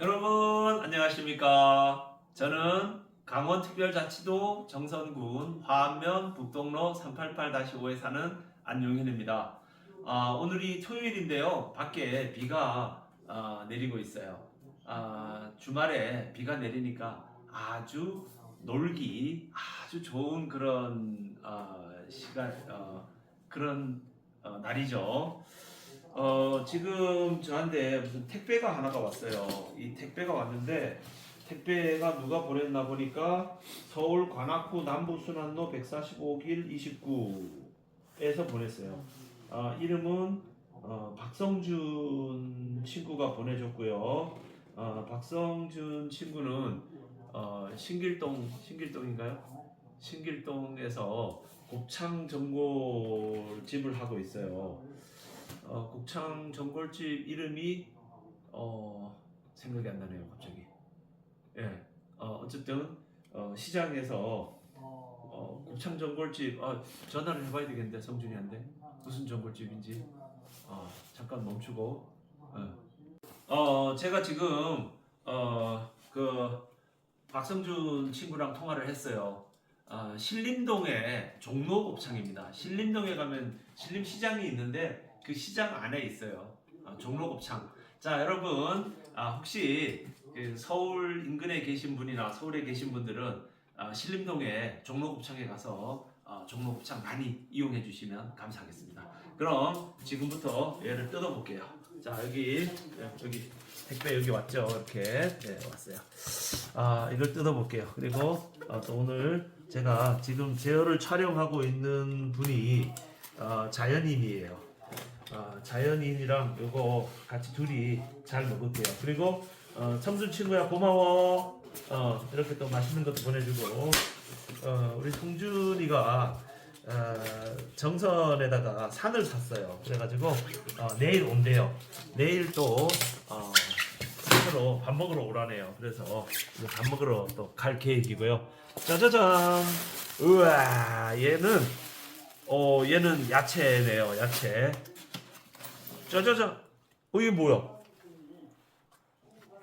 여러분 안녕하십니까? 저는 강원특별자치도 정선군 화암면 북동로 388-5에 사는 안용현입니다. 아, 오늘이 토요일인데요. 밖에 비가 아, 내리고 있어요. 아, 주말에 비가 내리니까 아주 놀기 아주 좋은 그런 아, 시간 어, 그런 어, 날이죠. 어, 지금 저한테 무슨 택배가 하나가 왔어요. 이 택배가 왔는데 택배가 누가 보냈나 보니까 서울 관악구 남부순환로 145길 29에서 보냈어요. 아, 이름은 어, 박성준 친구가 보내줬고요. 어, 박성준 친구는 어, 신길동 신길동인가요? 신길동에서 곱창 전골집을 하고 있어요. 어, 곱창 전골집 이름이 어, 생각이 안 나네요 갑자기. 예, 어, 어쨌든 어, 시장에서 어, 곱창 전골집 아, 전화를 해봐야 되겠는데 성준이한테 무슨 전골집인지 아, 잠깐 멈추고. 예. 어, 제가 지금 어, 그 박성준 친구랑 통화를 했어요. 아, 신림동에 종로 곱창입니다. 신림동에 가면 신림시장이 있는데 그 시장 안에 있어요. 아, 종로 곱창. 자, 여러분, 아, 혹시 그 서울 인근에 계신 분이나 서울에 계신 분들은 아, 신림동에 종로 곱창에 가서 아, 종로 곱창 많이 이용해 주시면 감사하겠습니다. 그럼 지금부터 얘를 뜯어볼게요. 자, 여기 여기 택배 여기 왔죠? 이렇게 네, 왔어요. 아, 이걸 뜯어볼게요. 그리고 어, 또 오늘 제가 지금 제어를 촬영하고 있는 분이 어, 자연인이에요. 어, 자연인이랑 요거 같이 둘이 잘 먹을게요. 그리고 어, 청순 친구야 고마워. 어, 이렇게 또 맛있는 것도 보내주고 어, 우리 송준이가 어, 정선에다가 산을 샀어요. 그래가지고 어, 내일 온대요. 내일 또 어, 산으로 밥 먹으러 오라네요. 그래서 이제 밥 먹으러 또 갈 계획이고요. 짜자잔. 우와 얘는 어 얘는 야채네요. 야채. 짜자잔. 어 이게 뭐야?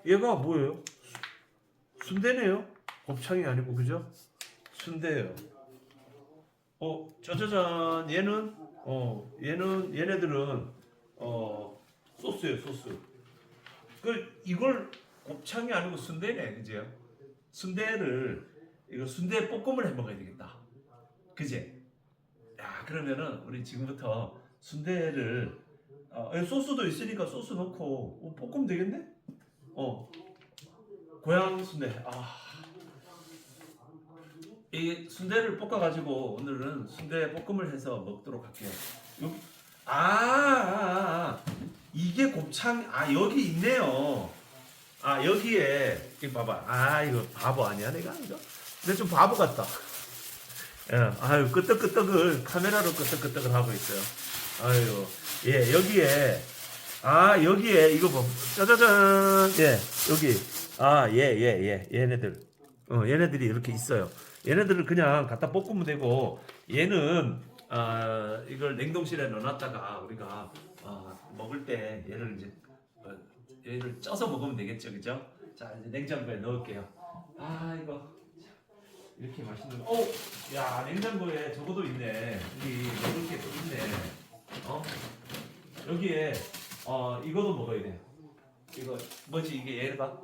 얘가 뭐예요? 순대네요. 곱창이 아니고 그죠? 순대예요. 어 짜자잔. 얘는 어 얘는 얘네들은 어 소스예요 소스. 그 이걸 곱창이 아니고 순대네 그죠? 순대를 이거 순대 볶음을 해 먹어야 되겠다. 그제? 야 그러면은 우리 지금부터 순대를 어, 여기 소스도 있으니까 소스 넣고 어, 볶으면 되겠네? 어 고향 순대 아. 이 순대를 볶아가지고 오늘은 순대 볶음을 해서 먹도록 할게요. 여기 아, 아, 아 이게 곱창 아 여기 있네요. 아 여기에 이 봐봐 아 이거 바보 아니야 내가 이거 근데 좀 바보 같다. 예, 아유 끄떡끄떡을 카메라로 끄떡끄떡을 하고 있어요. 아유 예 여기에 아 여기에 이거 봐 짜자잔 예 여기 아 예 예 예 얘네들 어 얘네들이 이렇게 있어요. 얘네들을 그냥 갖다 볶으면 되고 얘는 아 이걸 냉동실에 넣어놨다가 우리가 어, 먹을 때 얘를 이제 어, 얘를 쪄서 먹으면 되겠죠, 그죠? 자 이제 냉장고에 넣을게요. 아 이거 이렇게 맛있는 거. 어, 야 냉장고에 저거도 있네. 여기 먹을 게 또 있네. 어? 여기에 어 이거도 먹어야 돼. 이거 뭐지 이게 얘를 봐.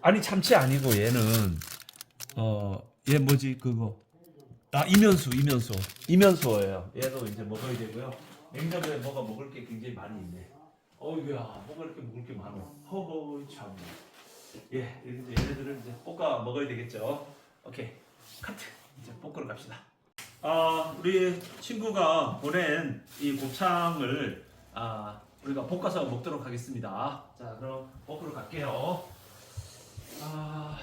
아니 참치 아니고 얘는 어 얘 뭐지 그거 아 이면수 이면수 이면수예요. 얘도 이제 먹어야 되고요. 냉장고에 뭐가 먹을 게 굉장히 많이 있네. 어이구야 뭐가 이렇게 먹을 게 많어. 허허 참. 예, 이제 얘네들을 이제 볶아 먹어야 되겠죠. 오케이, 카트. 이제 볶으러 갑시다. 아, 우리 친구가 보낸 이 곱창을 아, 우리가 볶아서 먹도록 하겠습니다. 자, 그럼 볶으러 갈게요. 아,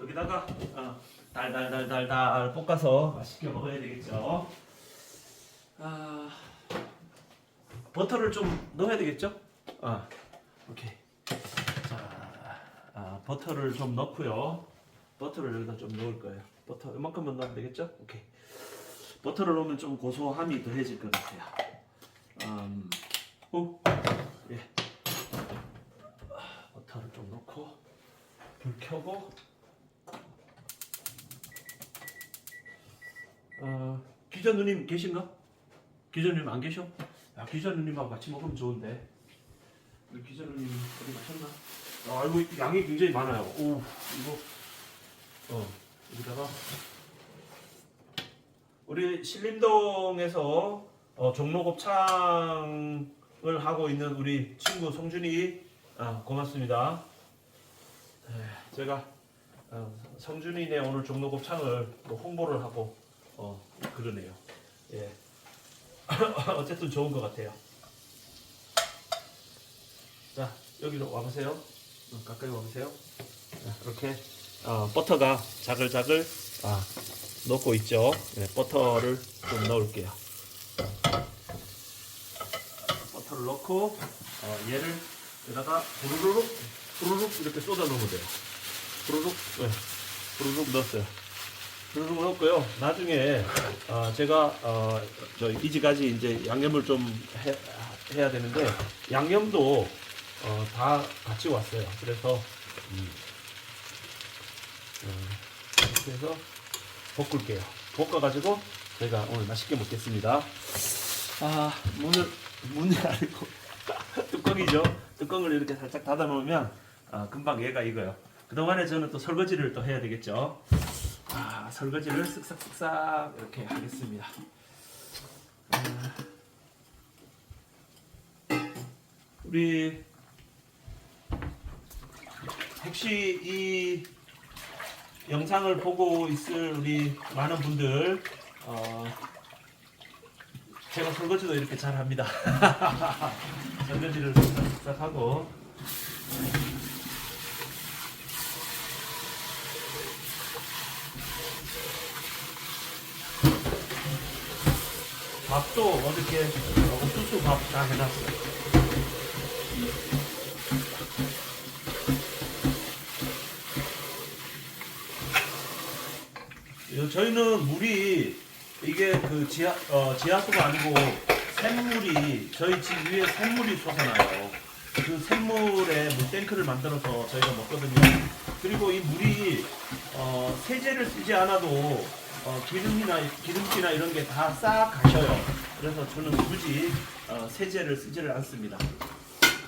여기다가 어, 달달달달달 볶아서 맛있게 먹어야 되겠죠. 아, 버터를 좀 넣어야 되겠죠? 아. 오케이. 자, 아, 버터를 좀 넣고요. 버터를 여기다 좀 넣을 거예요. 버터 이만큼만 넣으면 되겠죠? 오케이. 버터를 넣으면 좀 고소함이 더해질 것 같아요. 음, 오, 예. 아, 버터를 좀 넣고 불 켜고 어, 기자 누님 계신가? 기자 누님 안 계셔? 야, 기자 누님하고 같이 먹으면 좋은데. 기자 누님 어디 가셨나? 아, 이거 양이 굉장히 많아요. 오, 이거 어 여기다가 우리 신림동에서 어, 종로곱창을 하고 있는 우리 친구 성준이 아, 고맙습니다. 에, 제가 어, 성준이네 오늘 종로곱창을 또 홍보를 하고 어, 그러네요. 예. 어쨌든 좋은 것 같아요. 자 여기로 와보세요. 어, 가까이 와보세요. 자, 이렇게 어, 버터가 자글자글 아, 녹고 있죠. 네, 버터를 좀 넣을게요. 버터를 넣고 어, 얘를 여기다가 부르륵 부르륵 이렇게 쏟아 넣으면 돼요. 부르륵 네, 부르륵 넣었어요. 부르륵 넣었고요. 나중에 어, 제가 어, 저 이지까지 이제 양념을 좀 해, 해야 되는데 양념도 어, 다 같이 왔어요. 그래서 음, 어, 이렇게 해서 볶을게요. 볶아가지고 저희가 오늘 맛있게 먹겠습니다. 아 문을 문이 아니고 뚜껑이죠. 뚜껑을 이렇게 살짝 닫아 놓으면 아, 금방 얘가 익어요. 그 동안에 저는 또 설거지를 또 해야 되겠죠. 아 설거지를 쓱싹쓱싹 이렇게 하겠습니다. 아, 우리 혹시 이 영상을 보고 있을 우리 많은 분들 어, 제가 설거지도 이렇게 잘 합니다. 설거지를 싹싹 하고 밥도 어저께 옥수수 밥 다 해놨어요. 저희는 물이 이게 그 지하 어, 지하수가 아니고 샘물이 저희 집 위에 샘물이 솟아나요. 그 샘물에 물 탱크를 만들어서 저희가 먹거든요. 그리고 이 물이 어, 세제를 쓰지 않아도 어, 기름이나 기름기나 이런 게 다 싹 가셔요. 그래서 저는 굳이 어, 세제를 쓰지를 않습니다.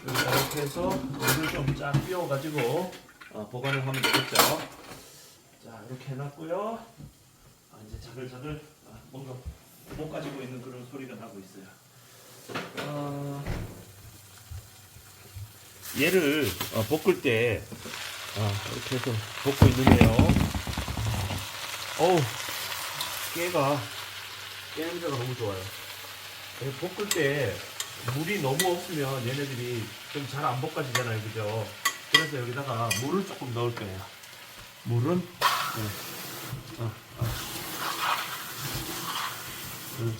이렇게 해서 물을 좀쫙 띄워가지고 어, 보관을 하면 되겠죠. 자 이렇게 해놨고요. 자글자글 아, 뭔가 못 가지고 있는 그런 소리가 나고 있어요. 어, 얘를 어, 볶을 때 아, 이렇게 해서 볶고 있는데요. 어우 깨가 깨 냄새가 너무 좋아요. 예, 볶을 때 물이 너무 없으면 얘네들이 좀 잘 안 볶아지잖아요, 그죠? 그래서 여기다가 물을 조금 넣을 거예요. 물은 네. 어, 어. 음.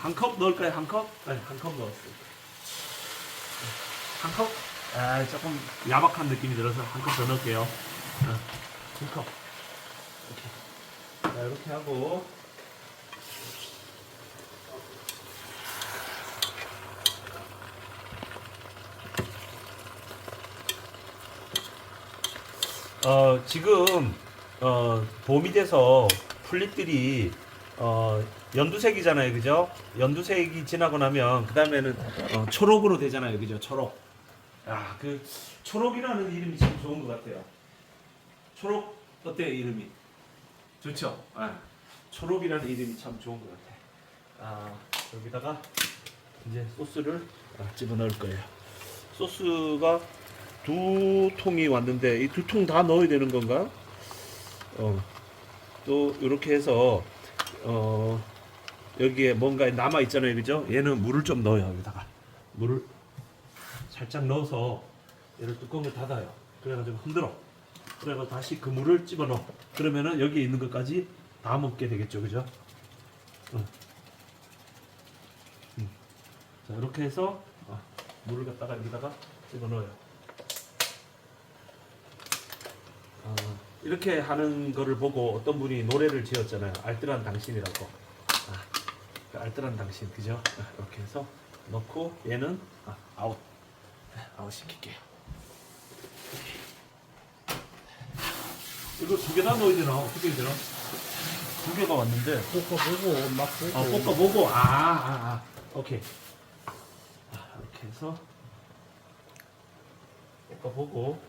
한컵 넣을까요? 한 컵? 네, 한 컵 넣었어요. 한 컵? 아, 조금 야박한 느낌이 들어서 한 컵 더 넣을게요. 어, 두 컵. 이렇게. 자, 이렇게 하고. 어, 지금 어, 봄이 돼서 풀잎들이 어, 연두색이잖아요, 그죠? 연두색이 지나고 나면 그 다음에는 어, 초록으로 되잖아요, 그죠? 초록. 아, 그 초록이라는 이름이 참 좋은 것 같아요. 초록 어때요, 이름이? 좋죠? 아, 초록이라는 이름이 참 좋은 것 같아요. 아, 여기다가 이제 소스를 아, 집어 넣을 거예요. 소스가 두 통이 왔는데 이 두 통 다 넣어야 되는 건가? 어. 또 이렇게 해서 어 여기에 뭔가 남아 있잖아요, 그죠? 얘는 물을 좀 넣어요 여기다가 물을 살짝 넣어서 얘를 뚜껑을 닫아요. 그래가지고 흔들어. 그래서 다시 그 물을 집어넣어. 그러면은 여기에 있는 것까지 다 먹게 되겠죠, 그죠? 어. 음. 자 이렇게 해서 어, 물을 갖다가 여기다가 집어넣어요. 어, 이렇게 하는 거를 보고 어떤 분이 노래를 지었잖아요. 알뜰한 당신이라고. 아, 그 알뜰한 당신, 그죠? 아, 이렇게 해서 넣고 얘는 아, 아웃 아웃 시킬게요. 이거 두 개 다 넣어야 되나 어떻게 해야 되나? 두 개가 왔는데 볶아보고 막 보고 아 볶아보고 아 아 아, 오케이 아, 이렇게 해서 볶아보고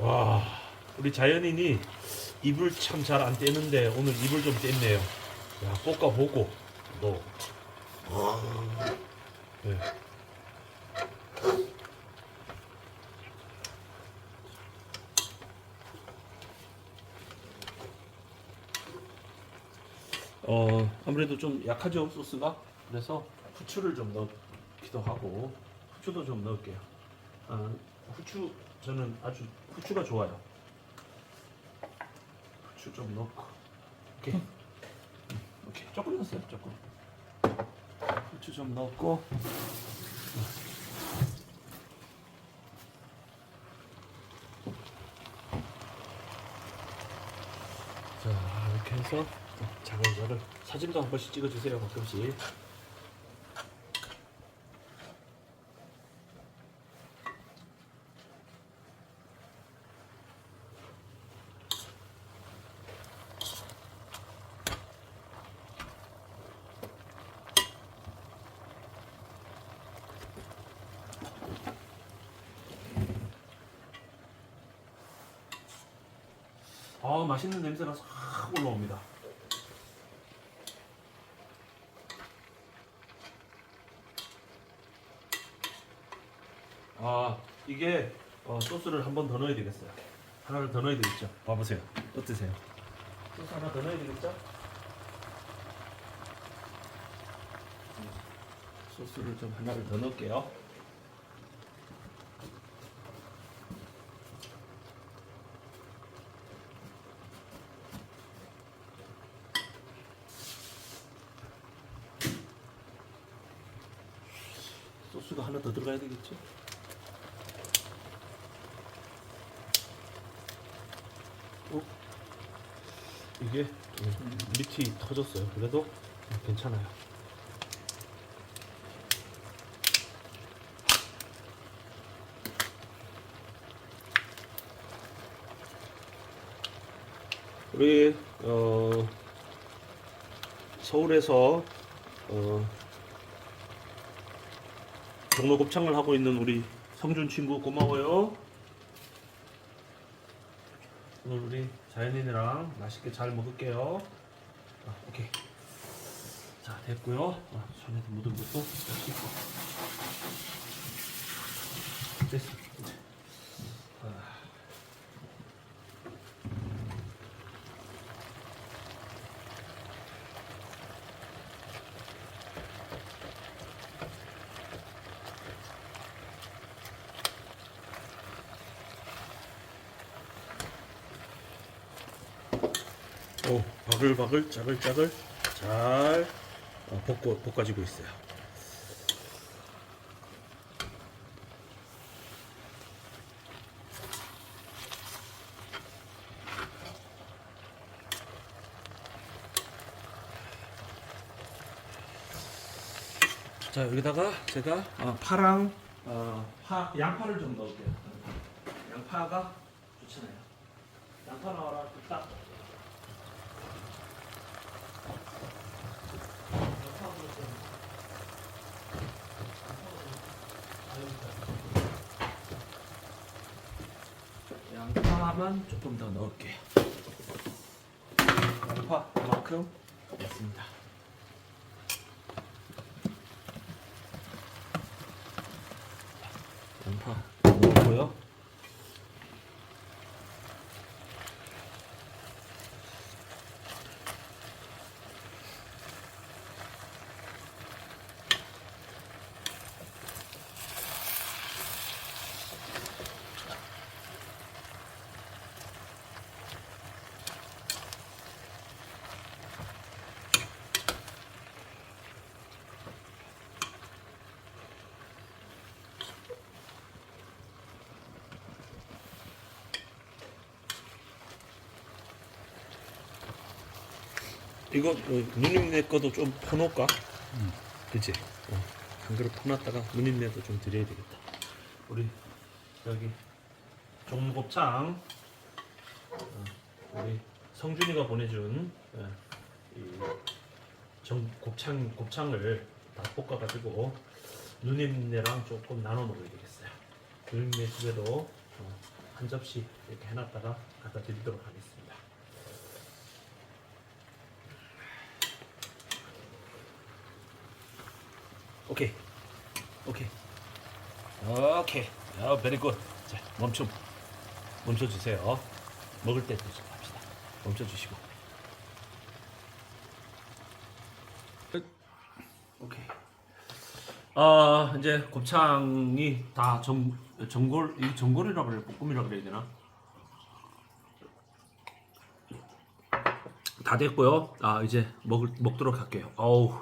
와 우리 자연인이 입을 참잘 안 떼는데 오늘 입을 좀 뗐네요. 야 볶아보고. 너 네. 어 아무래도 좀 약하죠 소스가 그래서 후추를 좀 넣기도 하고 후추도 좀 넣을게요. 아, 후추 저는 아주 후추가 좋아요. 후추 좀 넣고. 오케이. 음, 오케이. 조금 넣었어요 조금. 후추 좀 넣고. 자 이렇게 해서 자글자글 사진도 한 번씩 찍어주세요 가끔씩 아 맛있는 냄새가 싹 올라옵니다. 아 이게 어, 소스를 한 번 더 넣어야 되겠어요. 하나를 더 넣어야 되겠죠? 봐보세요. 어떠세요? 소스 하나 더 넣어야 되겠죠? 음, 소스를 좀 하나를 더 넣을게요 소스가 하나 더 들어가야 되겠죠? 어? 이게 음, 밑이 터졌어요. 그래도 괜찮아요. 우리 어, 서울에서 어, 종로 곱창을 하고 있는 우리 성준 친구 고마워요. 오늘 우리 자연인이랑 맛있게 잘 먹을게요. 아, 오케이. 자 됐고요. 아, 손에도 묻은 것도 씻고. 됐어. 이제. 아. 오, 바글바글 짜글짜글 잘 어, 볶고 볶아지고 있어요. 자 여기다가 제가 어, 파랑 어, 파 양파를 좀 넣을게요. 양파가 좋잖아요. 양파 나와라 딱 양파만 조금 더 넣을게요. 양파 이만큼 넣습니다. 이거 어, 누님네 거도 좀 퍼놓을까? 그치? 어, 한 그릇 퍼놨다가 누님네도 좀 드려야 되겠다. 우리 여기 종곱창 어, 우리 성준이가 보내준 예, 이 정, 곱창 곱창을 다 볶아가지고 누님네랑 조금 나눠 먹어야 되겠어요. 누님네 집에도 어, 한 접시 이렇게 해놨다가 갖다 드리도록 하겠습니다. 오케이, 오케이, 오케이. 아, 베리 굿. 자, 멈춤. 멈춰 주세요. 먹을 때 드시고 합시다. 멈춰 주시고. 오케이. 아 이제 곱창이 다정 전골 이 전골이라 그래 볶음이라 그래야 되나? 다 됐고요. 아 이제 먹을 먹도록 할게요. 어우,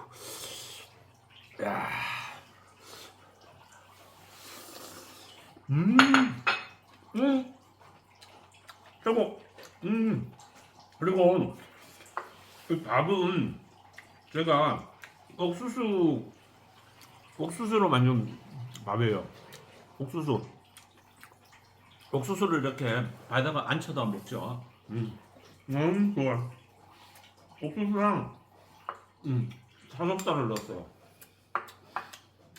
음, 음, 최고, 음, 그리고 그 밥은 제가 옥수수 옥수수로 만든 밥이에요. 옥수수. 옥수수를 이렇게 바다가 안 쳐다 먹죠. 음, 음 좋아. 옥수수랑 음 삼겹살을 넣었어요.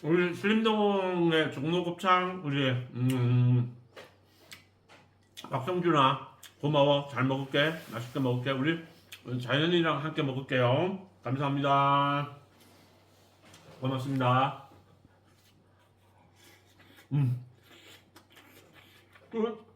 우리 슬림동의 종로곱창 우리 음 박성준아 고마워. 잘 먹을게. 맛있게 먹을게. 우리 자연이랑 함께 먹을게요. 감사합니다. 고맙습니다. 음. 끝